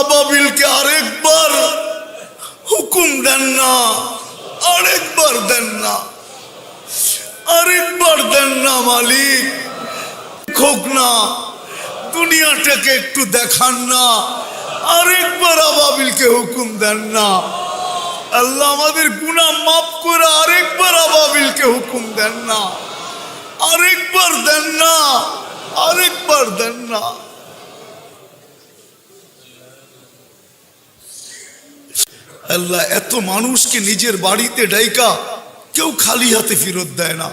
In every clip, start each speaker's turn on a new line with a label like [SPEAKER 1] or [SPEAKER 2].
[SPEAKER 1] আবাবিলকে আরেকবার হুকুম দেন না, আরেকবার দেন না, আরেকবার দেন না মালিক। খোক না, দুনিয়াটাকে একটু দেখান না, আরেকবার আবাবিলকে হুকুম দেন না। আল্লাহ আমাদের গুনাহ মাফ করে আরেকবার আবাবিলকে হুকুম দেন না, আরেকবার দেন না, আরেকবার দেন না। আল্লাহ, এত মানুষকে নিজের বাড়িতে ডাইকা কেউ খালি হাতে ফেরত দেয় না।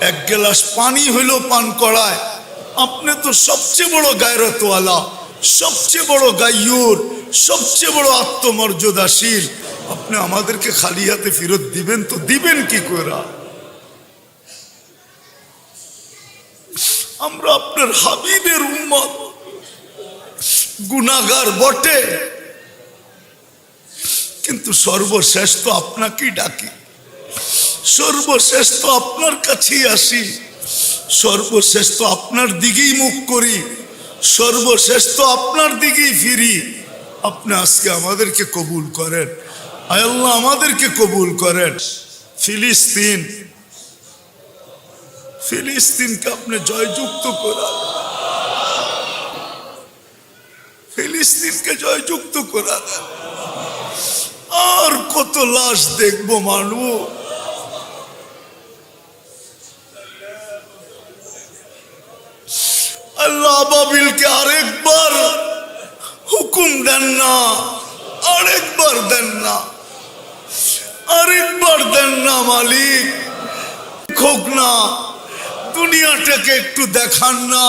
[SPEAKER 1] এক গ্লাস পানি হইল পান করায়। আপনি তো সবচেয়ে বড় গায়রতওয়ালা, সবচেয়ে বড় গাইয়ুর, সবচেয়ে বড় আত্মমর্যাদাশীল। আপনি আমাদেরকে খালি হাতে ফেরত দিবেন তো দিবেন কি করে আমরা আপনার হাবিবের উম্মত। গুনাগার বটে। কিন্তু সর্বশেষ তো আপনাকেই ডাকি। সর্বশেষ তো আপনার কাছেই আসি। সর্বশেষ তো আপনার দিকেই মুখ করি। সর্বশেষ তো আপনার দিকেই ফিরি। আপনি আজকে আমাদেরকে কবুল করেন। আল্লাহ আমাদেরকে কবুল করেন। ফিলিস্তিন, ফিলিস্তিনকে আপনি জয়যুক্ত করান ফিলিস্তিনকে জয়যুক্ত করান আর কত লাশ দেখব মানুষ আল্লাহ আবাবিলকে আরেকবার হুকুম দেন না, আরেকবার দেন না, আরেকবার দেন না মালিক। খোক না, দুনিয়াটাকে একটু দেখান না,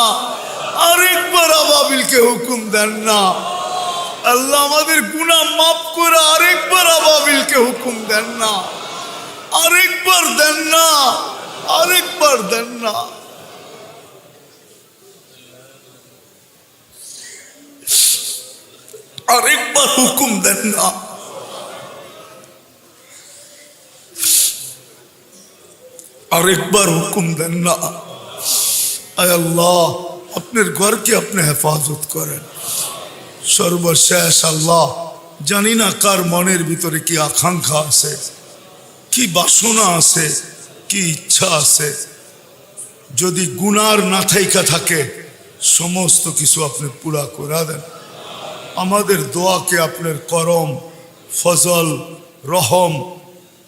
[SPEAKER 1] আরেকবার আবাবিলকে হুকুম দেন না। আল্লাহ আমাদের গুনাহ মাফ করে আরেকবার আবাবিলকে হুকুম দেন না। আরেকবার দেন না। আরেকবার দেন না। আরেকবার হুকুম দেন না। আরেকবার হুকুম দেন না। আয় আল্লাহ, আপনার ঘরকে আপনি হেফাজত করেন। সর্বশেষ আল্লাহ। জানি না কার মনের ভিতরে কি আকাঙ্ক্ষা আছে, কি বাসনা আছে, কি ইচ্ছা আছে। যদি গুনার না থাইকা থাকে, সমস্ত কিছু আপনি পুরা করে দেন। আমাদের দোয়াকে আপনার করম, ফজল, রহম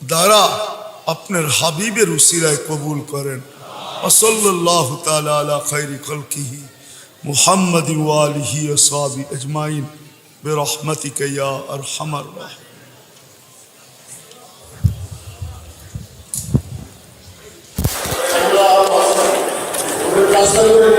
[SPEAKER 1] দ্বারা আপনার হাবিবের উসিরায় কবুল করেন। ওসল্লাহ তালা আলা খৈরি কলকিহি محمد وآله وصحبه أجمعين برحمتك يا أرحم الراحمين. الله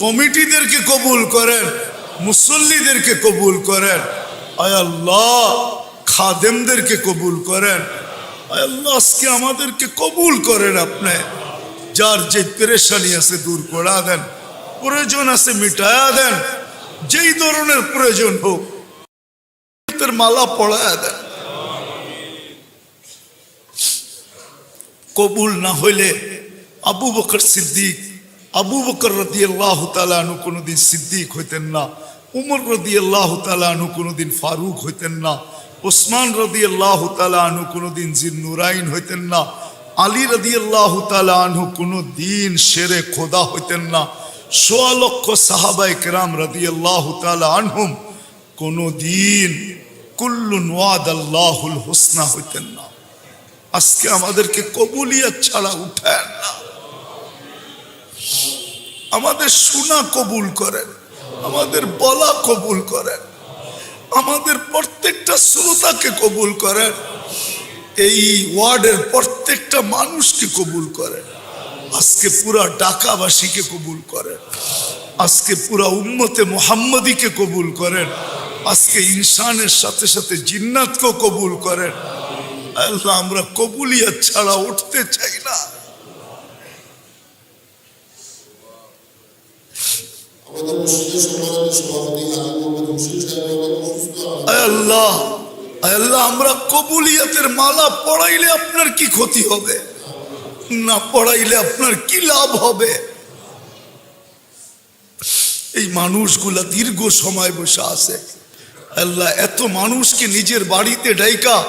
[SPEAKER 1] কমিটিদেরকে কবুল করেন, মুসল্লিদেরকে কবুল করেন আল্লাহ, খাদেমদেরকে কবুল করেন। আল্লাহ, আজকে আমাদেরকে কবুল করেন আপনি। যার যে পেরেশানি আছে দূর করা দেন, প্রয়োজন আছে মিটায়া দেন, যেই ধরনের প্রয়োজন হোক মালা পড়ায়া দেন। কবুল না হইলে আবু বকর সিদ্দিক আবু বকর রদি আল্লাহ তালু কোনোদিন সিদ্দিক হইতেন না, উমর রদি আল্লাহ তালু কোনোদিন ফারুক হইতেন না, ওসমান রদি আল্লাহ তালু কোনোদিন জিন নুরাইন হইতেন না, আলী রদি আল্লাহ তালু কোনো দিন শেরে খোদা হইতেন না, সোয়া লক্ষ সাহাবাই কেরাম রদি আল্লাহ আনহুম কোনো দিন কুল্লুন ওয়াদ আল্লাহুল হোসনা হইতেন না। আজকে আমাদেরকে কবুলিয়াত ছাড়া উঠায় না। আমাদের শোনা কবুল করেন, আমাদের বলা কবুল করেন, আমাদের প্রত্যেকটা শ্রোতাকে কবুল করেন, এই ওয়ার্ডের প্রত্যেকটা মানুষকে কবুল করেন, আজকে পুরা ঢাকাবাসীকে কবুল করেন, আজকে পুরা উম্মতে মোহাম্মদীকে কবুল করেন, আজকে ইনসানের সাথে সাথে জিন্নাতকেও কবুল করেন। আল্লাহ, আমরা কবুলিয়াত ছাড়া উঠতে চাই না। আমরা কবুলিয়াতের মালা পড়াইলে আপনার কি ক্ষতি হবে? না পড়াইলে আপনার কি লাভ হবে? এই মানুষগুলা দীর্ঘ সময় বসে আছে। আল্লাহ, এত মানুষকে নিজের বাড়িতে ডাইকা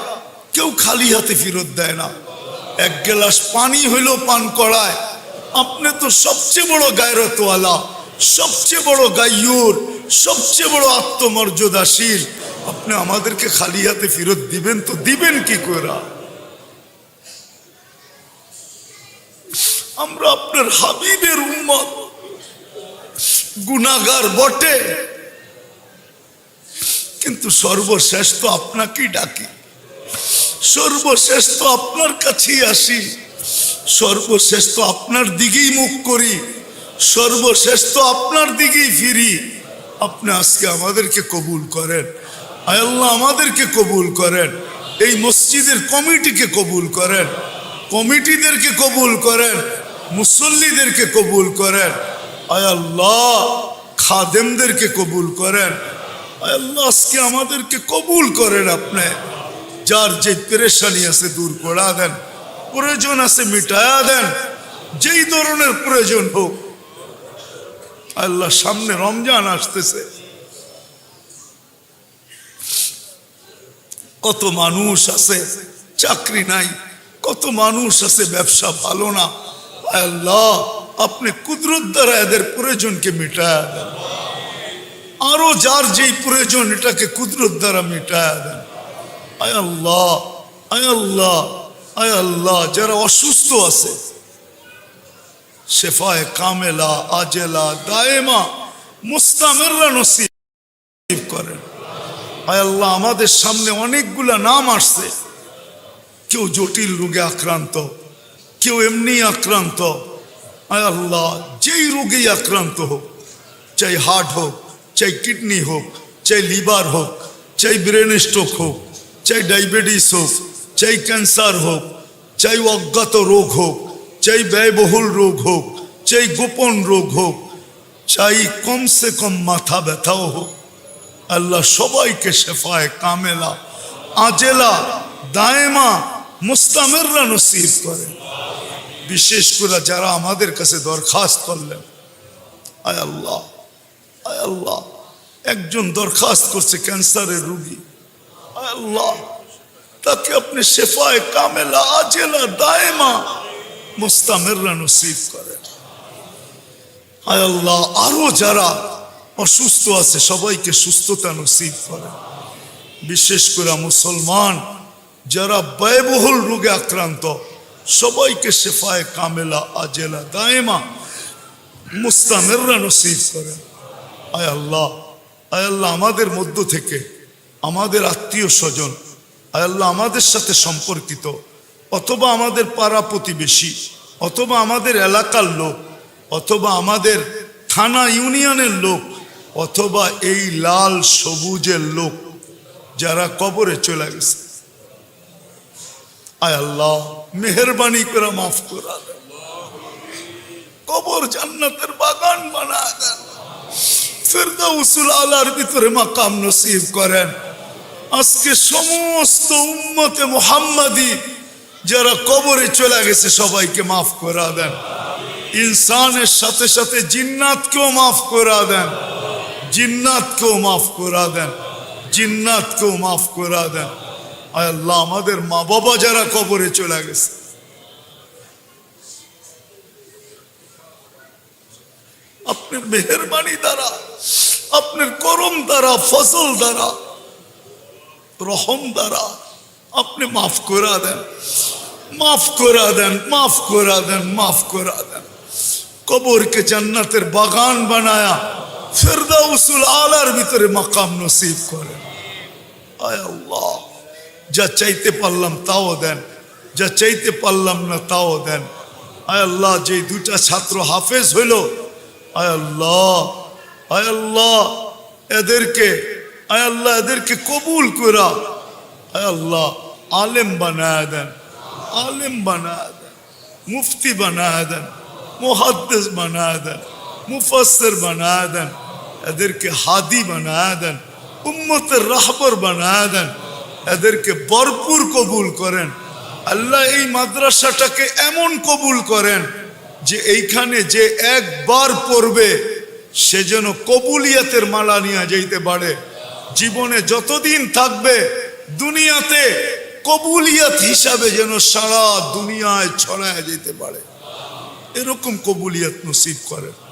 [SPEAKER 1] কেউ খালি হাতে ফেরত দেয় না। এক গ্লাস পানি হইলেও পান করায়। আপনি তো সবচেয়ে বড় গায়রতওয়ালা। সবচেয়ে বড় গাইয়ুর, সবচেয়ে বড় আত্মমর্যাদাশীল। আপনি আমাদেরকে খালি হাতে ফেরত দিবেন তো দিবেন কি করে? আমরা আপনার হাবিবের উম্মত। গুনাগার বটে। কিন্তু সর্বশেষ তো আপনাকেই ডাকি। সর্বশেষ তো আপনার কাছেই আসি। সর্বশেষ তো আপনার দিকেই মুখ করি। সর্বশেষ তো আপনার দিকেই ফিরি। আপনি আজকে আমাদেরকে কবুল করেন। আল্লাহ আমাদেরকে কবুল করেন। এই মসজিদের কমিটিকে কবুল করেন। কমিটিদেরকে কবুল করেন। মুসল্লিদেরকে কবুল করেন। আয় আল্লাহ খাদেমদেরকে কবুল করেন। আল্লাহ আজকে আমাদেরকে কবুল করেন আপনি। যার যে পেরেশানি আছে দূর করা দেন। প্রয়োজন আছে মিটায়া দেন। যেই ধরনের প্রয়োজন হোক আল্লাহ সামনে রমজান আসতেছে। কত মানুষ আছে, চাকরি নাই, কত মানুষ আছে, ব্যবসা ভালো না। আল্লাহ, আপনি কুদরত দ্বারা এদের প্রয়োজনকে মিটায়া দেন। আরও যার যেই প্রয়োজন, এটাকে কুদরত দ্বারা মিটায়া দেন। আয় আল্লাহ আয় আল্লাহ আয় আল্লাহ, যারা অসুস্থ আছে শেফায় কামেলা, আজেলা, দায়েমা, মুস্তামেররা নসিব করেন। আয় আল্লাহ, আমাদের সামনে অনেকগুলা নাম আসছে। কেউ জটিল রোগে আক্রান্ত, কেউ এমনি আক্রান্ত। আয় আল্লাহ, যেই রোগেই আক্রান্ত হোক চাই হার্ট হোক চাই কিডনি হোক চাই লিভার হোক চাই ব্রেন স্ট্রোক হোক চাই ডায়াবেটিস হোক চাই ক্যান্সার হোক চাই অজ্ঞাত রোগ হোক চাই ব্যয়বহুল রোগ হোক চাই গোপন রোগ হোক চাই কমসে কম মাথা ব্যথাও হোক, আল্লাহ সবাইকে শেফায় কামেলা, আজেলা, দায়মা, মুস্তামেররা নসিব করে বিশেষ করে যারা আমাদের কাছে দরখাস্ত করলেন। আয় আল্লাহ আয় আল্লাহ, একজন দরখাস্ত করছে ক্যান্সারের রুগী। আয় আল্লাহ, তাকে আপনি শেফায় কামেলা, আজেলা, দায়েমা মুস্তামেররা নসিব করেন আয় আল্লাহ, আরও যারা অসুস্থ আছে, সবাইকে সুস্থতা নসিব করেন বিশেষ করে মুসলমান, যারা ব্যয়বহুল রোগে আক্রান্ত, সবাইকে শেফায় কামেলা, আজেলা, দায়েমা মুস্তামেররা নসিব করেন আয় আল্লাহ আয় আল্লাহ, আমাদের মধ্য থেকে আমাদের আত্মীয় স্বজন আয় আল্লাহ, আমাদের সাথে সম্পর্কিত অথবা আমাদের পাড়া প্রতিবেশী, অথবা আমাদের এলাকার লোক, অথবা আমাদের থানা ইউনিয়নের লোক, অথবা এই লাল সবুজের লোক যারা কবরে চলে গেছে। আয় আল্লাহ, মেহরবানি করে মাফ করা কবর জান্নাতের বাগান বানা দেন। ফেরদাউসুল আলার ভিতরে মাকাম নসিব করেন। আজকে সমস্ত উম্মতে মোহাম্মদী যারা কবরে চলে গেছে, সবাইকে মাফ করা দেন। ইনসানের সাথে সাথে জিন্নাতকেও মাফ করা দেন। জিন্নাতকেও মাফ করা দেন। জিন্নাতকেও মাফ করা দেন। আল্লাহ, আমাদের মা বাবা যারা কবরে চলে গেছে আপনার মেহরবানি দ্বারা, আপনার করম দ্বারা ফসল দ্বারা, রহম দ্বারা আপনি মাফ করা দেন। মাফ করা দেন, মাফ করা দেন, মাফ করা দেন। কবরকে জান্নাতের বাগান বানায়া ফেরদাউসুল আলার ভিতরে মাকাম নসিব করেন। আয় যা চাইতে পারলাম তাও দেন, যা চাইতে পারলাম না তাও দেন। আয় আল্লাহ যে দুটা ছাত্র হাফেজ হইল, আয় আল্লাহ আয় আল্লাহ, এদেরকে, আয় আল্লাহ, এদেরকে কবুল করা। আয় আল্লাহ আলেম বানায় দেন আলেম বানায় দেন মুফতি বানায় দেন মুহাদ্দিস বানায় দেন মুফাসসির বানায় দেন এদেরকে হাদি বানায় দেন উম্মতের রাহবর বানায় দেন এদেরকে ভরপুর কবুল করেন আল্লাহ এই মাদ্রাসাটাকে এমন কবুল করেন যে এইখানে যে একবার পড়বে সে যেন কবুলিয়াতের মালা নিয়ে যাইতে পারে জীবনে যতদিন থাকবে দুনিয়াতে কবুলিয়াত হিসাবে যেন সারা দুনিয়ায় ছড়ায় যেতে পারে। এরকম কবুলিয়াত নসিব করেন।